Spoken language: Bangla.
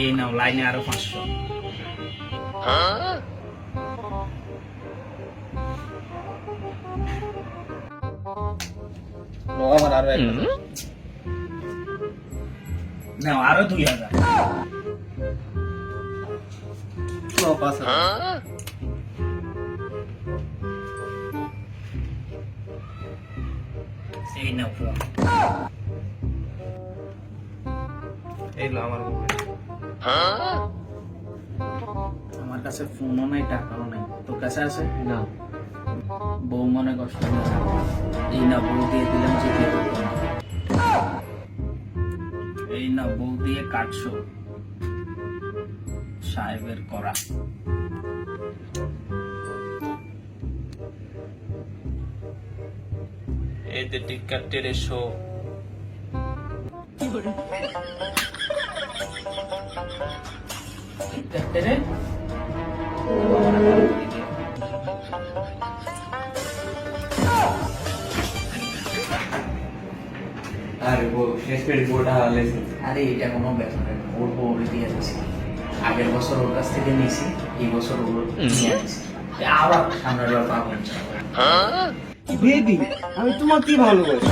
এই নাও লাইনে আরও পাঁচশো। নাও আরও দুই হাজার। এই নাও ফোন এই লো আমার মোবাইল আমার কাছে ফোনও নাই টাকাও নাই। তোর কাছে আছে? না। বউ মনে কষ্ট নিয়েছে এই না বউ দিয়ে দিলাম যে না। এই না বউ দিয়ে কাটছো। সাহেবের করা। এই যে টিক্কার টেরে শো। দেখতে রে আরে বউ শেষ হারালেছে আরে এটা কোনো ব্যাপার না ওর বউ দিয়ে যাচ্ছি আগের বছর ওর কাছ থেকে নিয়েছি এই বছর ওর নিয়ে আসছি। আবার সামনের বার পাবো। বেবি আমি তোমার কি ভালোবাসি।